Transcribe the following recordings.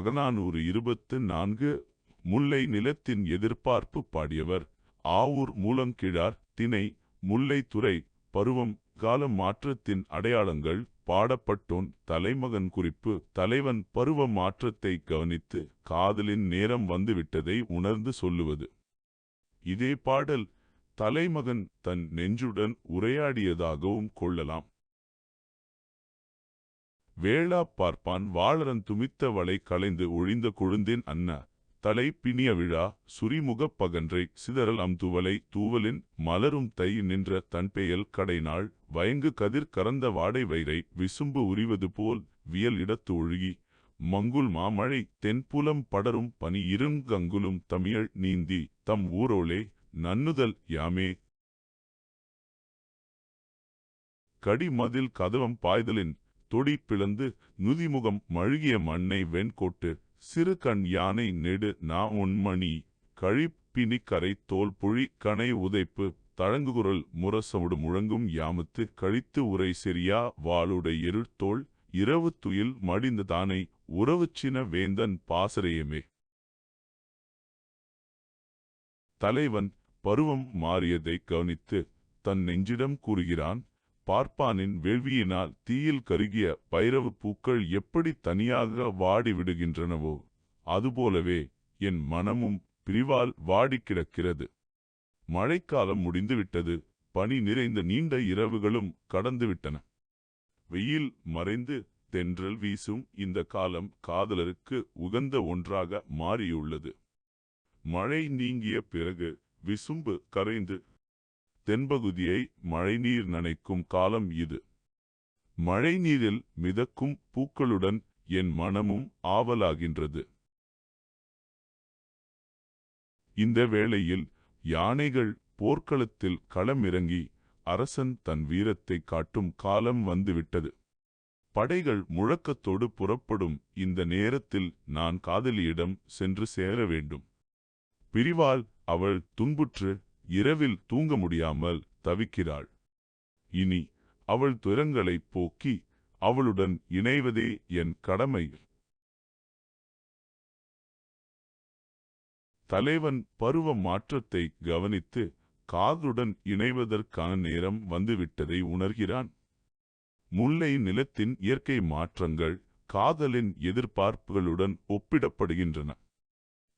அகநானூறு இருபத்து நான்கு முல்லை நிலத்தின் எதிர்பார்ப்பு பாடியவர் ஆவூர் மூலங்கிழார் திணை முல்லைத்துறை பருவம் கால மாற்றத்தின் அடையாளங்கள் பாடப்பட்டோன் தலைமகன் குறிப்பு தலைவன் பருவ மாற்றத்தை கவனித்து காதலின் நேரம் வந்துவிட்டதை உணர்ந்து சொல்லுவது. இதே பாடல் தலைமகன் தன் நெஞ்சுடன் உரையாடியதாகவும் கொள்ளலாம். வேளா பார்ப்பான் வாளரன் துமித்த வளை களைந்து ஒழிந்த கொழுந்தேன் அன்ன. தலை பிணிய விழா சுரிமுகப் பகன்றை சிதறல் அம்துவலை தூவலின் மலரும் தை நின்ற தன்பெயல் கடைநாள் வயங்கு கதிர் கறந்த வாடை வயிறை விசும்பு உரிவது போல் வியல் இடத்து ஒழுகி மங்குல் மாமழை தென்புலம் படரும் பனி இருங்கங்குலும் தமிழ் நீந்தி தம் ஊரோளே நன்னுதல் யாமே. கடி மதில் கதவம் பாய்தலின் தொடி பிளந்து நுதிமுகம் மழுகிய மண்ணை வெண்கோட்டு சிறு கண் யானை நெடு நா உண்மணி கழிப்பினி கரை தோல் புழி கனை உதைப்பு தழங்குகுரல் முரசமுடு முழங்கும் யாமத்து கழித்து உரை செரியா வாளுடை இருள்தோள் இரவு துயில் மடிந்த தானை உறவுச்சின வேந்தன் பாசறையுமே. தலைவன் பருவம் மாறியதை கவனித்து தன் நெஞ்சிடம் கூறுகிறான் பார்ப்பானின் வேள்வியினால் தீயில் கருகிய பைரவு பூக்கள் எப்படி தனியாக வாடி விடுகின்றனவோ அதுபோலவே என் மனமும் பிரிவால் வாடிக்கிடக்கிறது. மழைக்காலம் முடிந்துவிட்டது பனி நிறைந்த நீண்ட இரவுகளும் கடந்துவிட்டன. வெயில் மறைந்து தென்றல் வீசும் இந்த காலம் காதலருக்கு உகந்த ஒன்றாக மாறியுள்ளது. மழை நீங்கிய பிறகு விசும்பு கரைந்து தென்பகுதியை மழைநீர் நனைக்கும் காலம் இது. மழைநீரில் மிதக்கும் பூக்களுடன் என் மனமும் ஆவலாகின்றது. இந்த வேளையில் யானைகள் போர்க்களத்தில் களமிறங்கி அரசன் தன் வீரத்தை காட்டும் காலம் வந்துவிட்டது. படைகள் முழக்கத்தோடு புறப்படும் இந்த நேரத்தில் நான் காதலியிடம் சென்று சேர வேண்டும். பிரிவால் அவள் துன்புற்று இரவில் தூங்க முடியாமல் தவிக்கிறாள். இனி அவள் துயரங்களைப் போக்கி அவளுடன் இணைவதே என் கடமை. தலைவன் பருவ மாற்றத்தை கவனித்து காதுடன் இணைவதற்கான நேரம் வந்துவிட்டதை உணர்கிறான். முல்லை நிலத்தின் இயற்கை மாற்றங்கள் காதலின் எதிர்பார்ப்புகளுடன் ஒப்பிடப்படுகின்றன.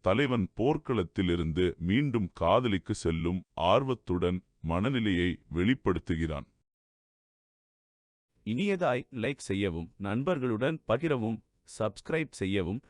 தலைவன் போர்க்களத்திலிருந்து மீண்டும் காதலிக்கு செல்லும் ஆர்வத்துடன் மனநிலையை வெளிப்படுத்துகிறான். இனியதாய் லைக் செய்யவும் நண்பர்களுடன் பகிரவும் சப்ஸ்கிரைப் செய்யவும்